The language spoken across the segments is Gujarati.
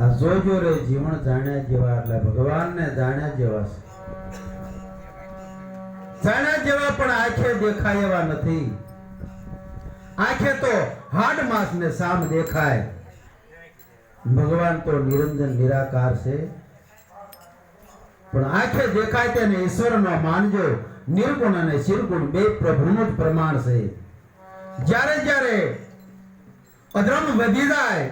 આ જોજો રે જીવન જાણ્યા જેવા, એટલે ભગવાનને જાણ્યા જેવા છે. જાણ્યા જેવા પણ આંખે દેખાય એવા નથી. આંખે તો હાડ માસ ને સામ દેખાય. ભગવાન તો નિરંજન, નિરાકાર છે. પણ આંખે દેખાય તેને ઈશ્વરનો માનજો. નિર્ગુણ અને શિરગુણ બે પ્રભુનું જ પ્રમાણ છે. જ્યારે જ્યારે અધર્મ વધી જાય.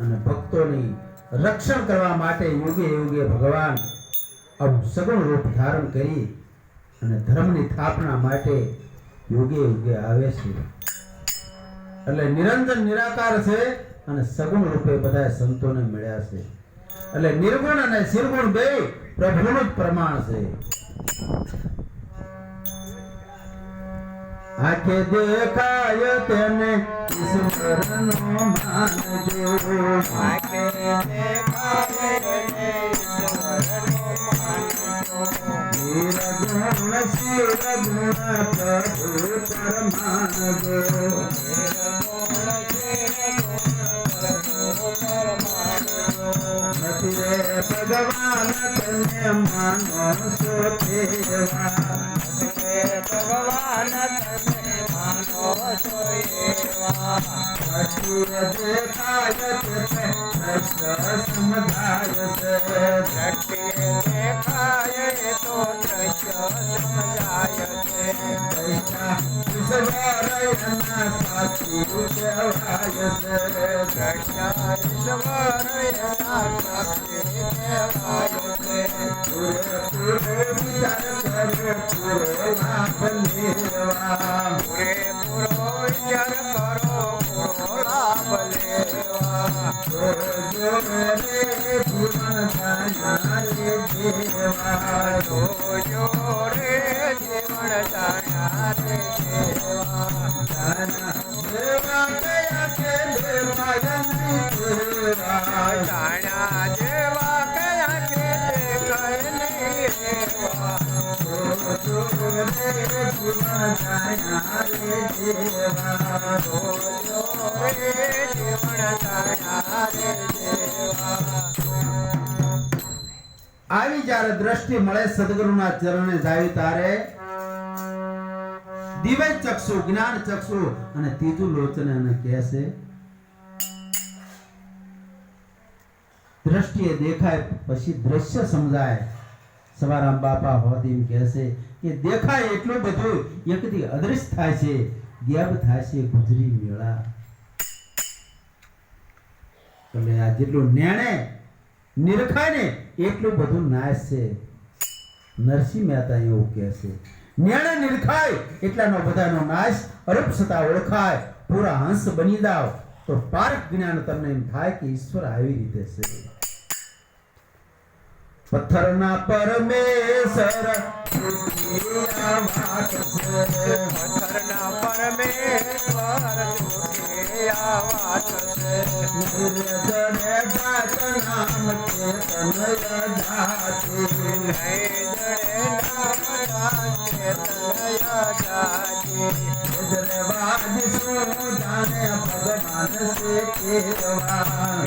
અને ભક્તોની રક્ષણ કરવા માટે યુગે યુગે ભગવાન આવું સગુણ રૂપ ધારણ કરી અને ધર્મની સ્થાપના માટે યુગે યુગે આવે છે. એટલે નિરંતર નિરાકાર છે અને સગુણ રૂપે બધા સંતોને મળ્યા છે. એટલે નિર્ગુણ અને સિરગુણ બે પ્રભુનું જ પ્રમાણ છે. આંખે દેખાય તેને ઈશ્વરનો માનજો આંખે દેખાય તેને ઈશ્વરનો માનજો. નિર્ગુણ શિરગુણ પ્રભુ પરમાનજો તને માનો છો તેવા હે ભગવાન તમે માનો છો એવા. દ્રષ્ટિએ દેખાય તે દ્રશ્ય સમજાય છે આવી જ્યારે દ્રષ્ટિ મળે સદગુરુના ચરણે જાય તારે દિવ્ય ચક્ષુ, જ્ઞાન ચક્ષુ. અને ત્રીજું લોચન એને કહે છે, દ્રષ્ટિએ દેખાય પછી દ્રશ્ય સમજાય. સવારામ બાપા હોદીમ કહે છે કે દેખાય એટલું બધું, એકથી અદ્રશ્ય થાય છે. ગેબ થાય છે ગુજરી મેળા. એટલે આ જેટલું નેણે, નિરખાય ને એટલું બધું નાશ છે. નરસિંહ મહેતા એવું કહે છે. નેણે નિરખાય એટલાનો બધાનો નાશ અરૂપ છતાં ઓળખાય. પૂરા હંસ બની દાવ તો પારક જ્ઞાન તમને એમ થાય કે ઈશ્વર આવી રીતે છે. પથ્થરના પરમેશ્વર પથ્થરના પરમેશ્વર નામ કે નિર્જને જાત તનય જાતિ. વેદવાદ શું જાણે ભગવાન સે કેવા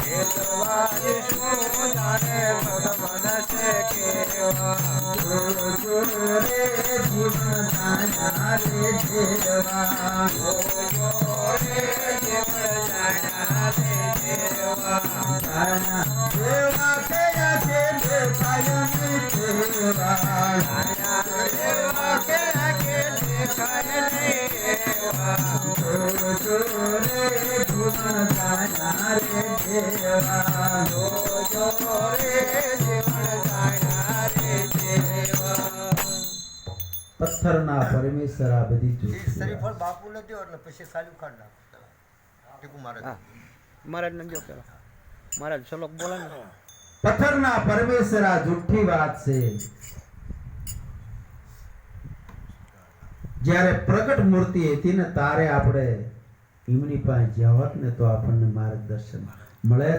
વેદવાદ શું જાણે ભગવાન છે કેવા. જો રે જીવન જાણ્યા રે દેવા જોજો રે જીવન જાણ્યા રે દેવા. જાણા દેવા કયા છે પથ્થરના પરમેશ્વર આ બધી એ બાપુ શરીફળ બાપુને એટલે પછી સાલું ખાડ નાખો. મહારાજ ને જો પેલા. મહારાજ શ્લોક બોલે ને. પથ્થરના પરમેશ્વર આ જુઠ્ઠી વાત છે. જ્યારે પ્રગટ મૂર્તિ હતી ને તારે આપણે એમની પાસે જવત ને તો આપણને માર્ગદર્શન મળે.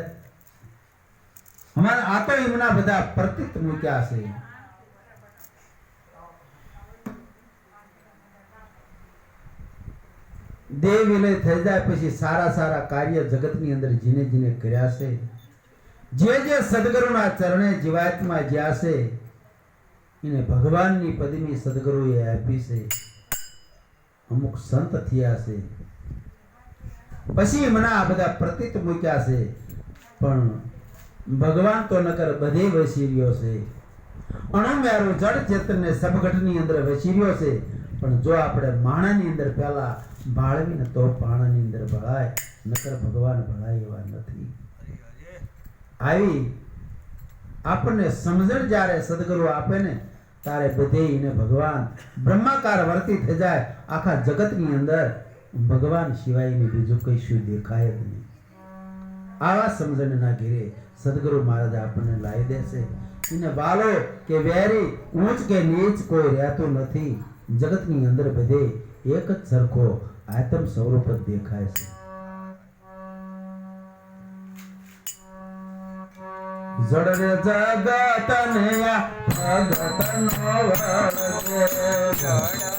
અમારે આ તો એમના બધા પ્રતિત મૂક્યા છે. દેહ વિલય થઈ જાય પછી સારા સારા કાર્ય જગતની અંદર જીને જીને કર્યા છે. જે જે સદગુરુના ચરણે જીવાતમાં જ્યાં છે, એને ભગવાનની પદવી સદગુરુએ આપી છે. અમુક સંત થયા છે. પછી મને આ બધા પ્રતીત મૂક્યા છે. પણ ભગવાન તો નકર બધે વસી રહ્યો છે. અણુમ્યારો જડ ચેતનને સબગટની અંદર વસી રહ્યો છે. પણ જો આપણે માણાની અંદર પહેલા બાળવીને તો પાણાની અંદર ભળાય, નકર ભગવાન ભળાય એવા નથી. આવી આપણને સમજણ જ્યારે સદગુરુ આપે ને, ત્યારે બધે એને ભગવાન બ્રહ્માકાર વર્તી થઈ જાય આખા જગતની અંદર. ભગવાન સિવાયની બીજું કશું દેખાય જ નહીં. આવા સમજણના ઘેરે સદગુરુ મહારાજ આપણને લાવી દેશે. એને વાલો કે વેરી ઊંચ કે નીચ કોઈ રહેતું નથી. જગતની અંદર બધે એક જ સરખો આતમ સ્વરૂપ જ દેખાય છે. જડરે જગતનયા ભગતનો વરસે આ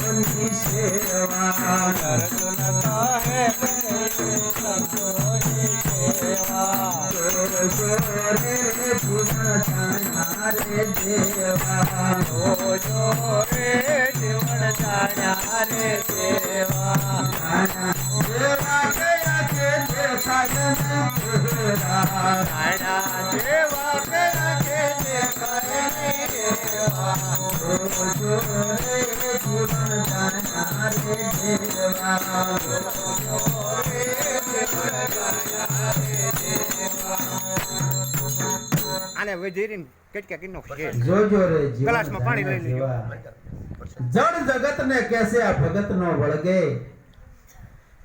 વળગે જગત ને આ ભગત નો વળગે ચાહે બ્રહ્માંડ તુજ ચોથે ન સળગે અર્જુન કહે કે કરીએ સંતોની સેવા રે દેવા આને વધીને કેટક્યા કિનો છે જોજો રે ગ્લાસમાં પાણી લઈ લેજો. જડ જગત ને કેસે આ ભગત નો વળગે.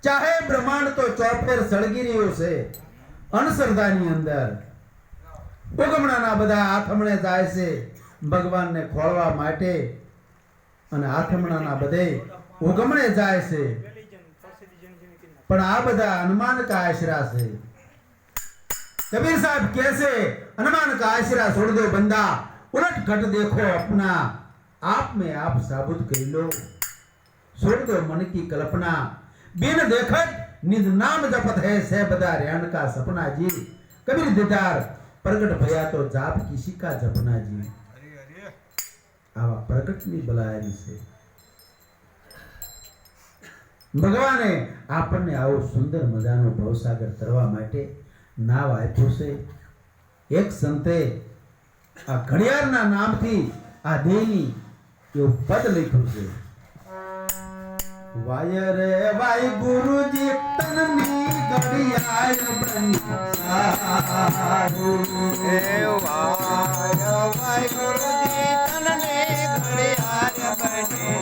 ચાહે બ્રહ્માંડ તો ચોપેર સળગી રહ્યું છે અણસરદાની અંદર. ઉગમણાના બધા આથમણે જાય છે ભગવાનને ખોળવા માટે. અને આથમણાના બધે ઉગમણે જાય છે. પણ આ બધા હનુમાન કા આશરા છે? कबीर साहब कैसे हनुमान का आश्रय छोड़ दो बंदा उलट घट देखो अपना आप में आप साबुत कर लो छोड़ दो मन की कल्पना बिन देखत निज नाम जपत है से बदा रेण का सपना जी कबीर दीदार प्रगट भया तो जाप किसी का जपना जी આવા પ્રગટની બલાયારી છે ભગવાને આપણને આવો સુંદર મજાનો ભવસાગર તરવા માટે નામ આપ્યું છે. એક સંતે આ ઘડિયાળના નામથી આ દેહની એવું પદ લખ્યું છે. વાય રે વાય ગુરુજી તનની ઘડિયાળ બની એ વાય વાય ગુરુજી તનની ઘડિયાળ બની